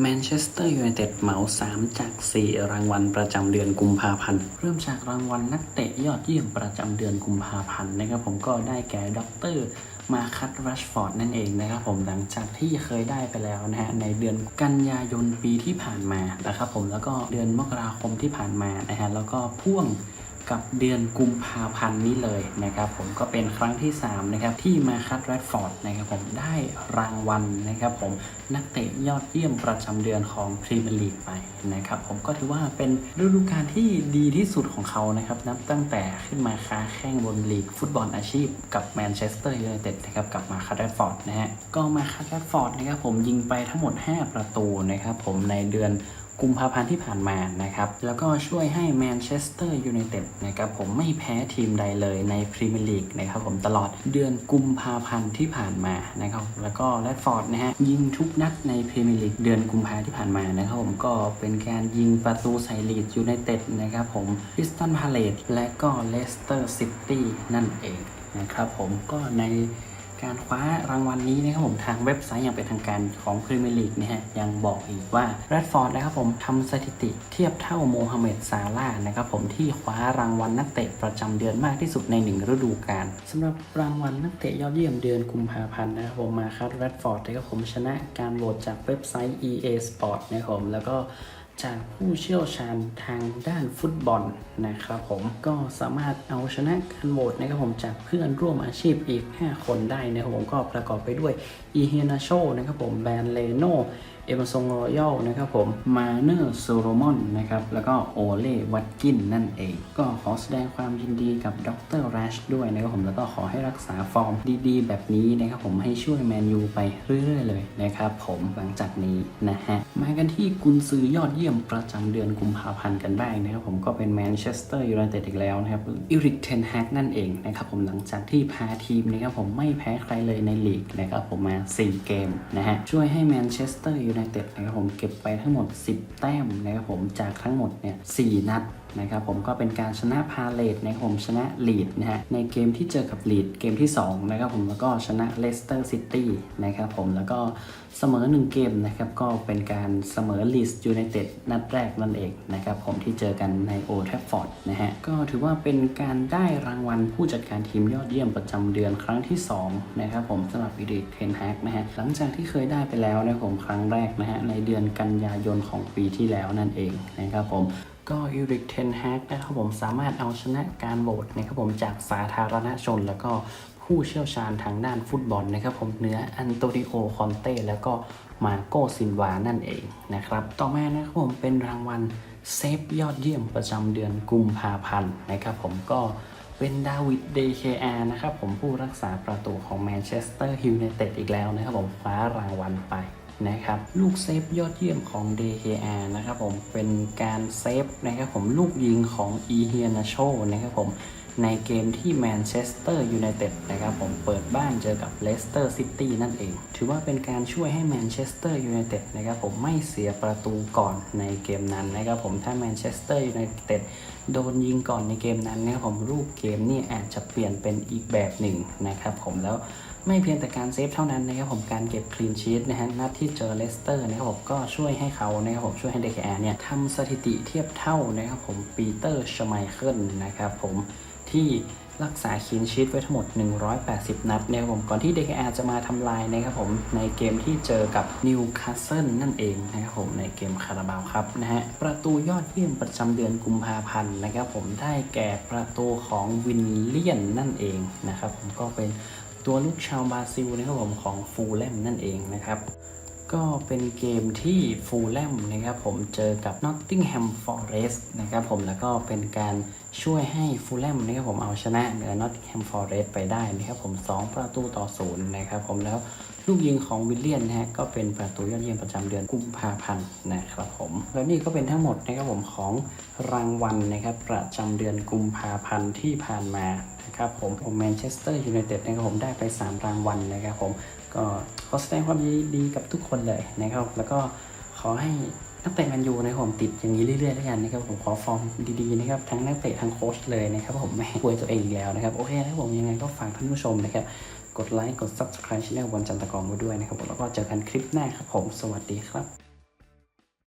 แมนเชสเตอร์ยูไนเต็ดเหมา3จาก 4 รางวัลประจำเดือนกุมภาพันธ์ เริ่มจากรางวัลนักเตะยอดเยี่ยมประจำเดือนกุมภาพันธ์นะครับผมก็ได้แก่ด็อกเตอร์มาคัตรัชฟอร์ดนั่นเองนะครับผมหลังจากที่เคยได้ไปแล้วนะฮะในเดือนกันยายนปีที่ผ่านมานะครับผมแล้วก็เดือนมกราคมที่ผ่านมานะฮะแล้วก็พ่วง กับเดือนกุมภาพันธ์นี้เลยนะครับผมก็เป็นครั้งที่ 3 นะครับ ที่มาคัตแรดฟอร์ดนะครับผมได้รางวัลนะครับผมนักเตะยอดเยี่ยมประจำเดือนของพรีเมียร์ลีกไปนะครับผมก็ถือว่าเป็นฤดูกาลที่ดีที่สุดของเขานะครับนับตั้งแต่ขึ้นมาค้าแข่งบนลีกฟุตบอลอาชีพกับแมนเชสเตอร์ยูไนเต็ดนะครับกับมาคัตแรดฟอร์ดนะฮะก็มาคัตแรดฟอร์ดนะครับผมยิงไปทั้งหมด 5 ประตูนะครับผมในเดือน กุมภาพันธ์ที่ผ่านมานะครับ แล้วก็ช่วยให้แมนเชสเตอร์ยูไนเต็ดนะครับผมไม่แพ้ทีมใดเลยในพรีเมียร์ลีกนะครับผมตลอดเดือนกุมภาพันธ์ที่ผ่านมานะครับแล้วก็แรดฟอร์ดนะฮะยิงทุกนัดในพรีเมียร์ลีกเดือนกุมภาที่ผ่านมานะครับผมก็เป็นการยิงประตูใส่ลีดยูไนเต็ดนะครับผมคริสตันพาเลตและก็เลสเตอร์ซิตี้นั่นเองนะครับผมก็ใน การคว้ารางวัลนนี้นะครับผมทางเว็บไซต์อย่างเป็นทางการของพรีเมียร์ลีกนะฮะยังบอกอีกว่าแรดฟอร์ดนะครับผมทำสถิติเทียบเท่าโมฮัมเหม็ดซาลาห์นะครับผมที่คว้ารางวัลนักเตะประจำเดือนมากที่สุดในหนึ่งฤดูกาลสำหรับรางวัลนักเตะยอดเยี่ยมเดือนกุมภาพันธ์นะครับผมมาครับแรดฟอร์ดนะครับผมชนะการโหวตจากเว็บไซต์ EA Sport นะครับผมแล้วก็ จากผู้เชี่ยวชาญทางด้านฟุตบอลนะครับผมก็สามารถเอาชนะการโหวตนะครับผมจากเพื่อนร่วมอาชีพอีก 5 คนได้นะครับผมก็ประกอบไปด้วยอีเฮนาโชนะครับผมแบนเลโน เอเมซงรอยัลนะครับผม มาเนอร์โซโลมอนนะครับ แล้วก็โอเล่วัตกินนั่นเอง ก็ขอแสดงความยินดีกับดรแรชด้วยนะครับผม แล้วก็ขอให้รักษาฟอร์มดีๆ แบบนี้นะครับผม ให้ช่วยแมนยูไปเรื่อยๆเลยนะครับผม หลังจากนี้นะฮะ มากันที่กุนซือยอดเยี่ยมประจำเดือนกุมภาพันธ์กันบ้างนะครับผม ก็เป็นแมนเชสเตอร์ยูไนเต็ดอีกแล้วนะครับ อิริกเทนแฮกนั่นเองนะครับผม หลังจากที่พาทีมนะครับผมไม่แพ้ใครเลยในลีกนะครับผมมา 4 เกมนะฮะ ช่วยให้แมนเชสเตอร์ยูไนเต็ดนะครับผมเก็บไปทั้งหมด 10 แต้มนะครับผมจากทั้งหมดเนี่ย4นัด นะครับผมก็เป็นการชนะพาเลตนผมชนะลีดนะฮะในเกมที่เจอกับลีดเกมที่2นะครับผมแล้วก็ชนะเลสเตอร์ซิตี้นะครับผมแล้วก็เสมอ 1 เกมนะครับก็เป็นการเสมอลีสยูไนเต็ดนัดแรกนั่นเองนะครับผมที่เจอกันในโอท a ฟฟอร์ดนะฮะก็ถือว่าเป็นการได้รางวัลผู้จัดการทีมยอดเยี่ยมประจำเดือนครั้งที่2นะครับผมสำหรับอีริกเทนแฮกนะฮะหลังจากที่เคยได้ไปแล้วนะผมครั้งแรกนะฮะในเดือนกันยายนของปีที่แล้วนั่นเองนะครับผม ก็ยูริกเทนแฮกนะครับผมสามารถเอาชนะการโหวตนะครับผมจากสาธารณชน แล้วก็ผู้เชี่ยวชาญทางด้านฟุตบอลนะครับผมเนื้ออันโตนิโอคอนเต้แล้วก็มาโกซินวานั่นเองนะครับต่อมานะครับผมเป็นรางวัลเซฟยอดเยี่ยมประจำเดือนกุมภาพันธ์นะครับผมก็เป็นดาวิดเดเคอานะครับผมผู้รักษาประตูของแมนเชสเตอร์ยูไนเต็ดอีกแล้วนะครับผมคว้ารางวัลไป นะครับลูกเซฟยอดเยี่ยมของ DKR นะครับผมเป็นการเซฟนะครับผมลูกยิงของ e h i a n a c h o นะครับผมในเกมที่แมนเชสเตอร์ยูไนเต็ดนะครับผมเปิดบ้านเจอกับเลสเตอร์ซิตี้นั่นเอง ถือว่าเป็นการช่วยให้แมนเชสเตอร์ยูไนเต็ดนะครับผมไม่เสียประตูก่อนในเกมนั้นนะครับผมถ้าแมนเชสเตอร์ยูไนเต็ดโดนยิงก่อนในเกมนั้นนะครับผมรูปเกมนี่อาจจะเปลี่ยนเป็นอีกแบบหนึ่งนะครับผมแล้ว ไม่เพียงแต่การเซฟเท่านั้นนะครับผมการเก็บคลีนชีตนะฮะนัดที่เจอเลสเตอร์นะครับผมก็ช่วยให้เขานะครับผมช่วยให้เดคแอร์เนี่ยทำสถิติเทียบเท่านะครับผมปีเตอร์ชไมเคิลนะครับผมที่รักษาคลีนชีตไว้ทั้งหมด 180 นัดนะครับผมก่อนที่เดคแอร์จะมาทำลายนะครับผมในเกมที่เจอกับนิวคาสเซิลนั่นเองนะครับผมในเกมคาราบาวครับนะฮะประตูยอดเยี่ยมประจำเดือนกุมภาพันธ์นะครับผมได้แก่ประตูของวินเลียนนั่นเองนะครับผมก็เป็น ตัวลูกชาวบราซิลนะครับผมของฟูลแลมนั่นเองนะครับ ก็เป็นเกมที่ฟูลแลมนะครับผมเจอกับ Nottingham Forest นะครับผมแล้วก็เป็นการช่วยให้ฟูลแลมนะครับผมเอาชนะเหนือนอตติงแฮมฟอร์เรสไปได้นะครับผม 2 ประตูต่อศูนย์นะครับผมแล้ว ลูกยิงของวิลเลียนนะฮะก็เป็นประตูยอดเยี่ยมประจำเดือนกุมภาพันธ์นะครับผมแล้วนี่ก็เป็นทั้งหมดนะครับผมของรางวัลนะครับประจำเดือนกุมภาพันธ์ที่ผ่านมานะครับผมผมแมนเชสเตอร์ยูไนเต็ดนะครับผมได้ไป 3 รางวัลนะครับผมก็ขอแสดงความยินดีกับทุกคนเลยนะครับแล้วก็ขอให้นักเตะแมนยูนะครับผมติดอย่างนี้เรื่อยๆแล้วกันนะครับผมขอฟอร์มดีๆนะครับทั้งนักเตะทั้งโค้ชเลยนะครับผมไม่ป่วยตัวเองอีกแล้วนะครับโอเคนะครับผมยังไงก็ฝากท่านผู้ชมนะครับ กดไลค์กด subscribe ช่องวันจันทร์ตะกองไว้ด้วยนะครับผมแล้วก็เจอกันคลิปหน้าครับผม สวัสดีครับ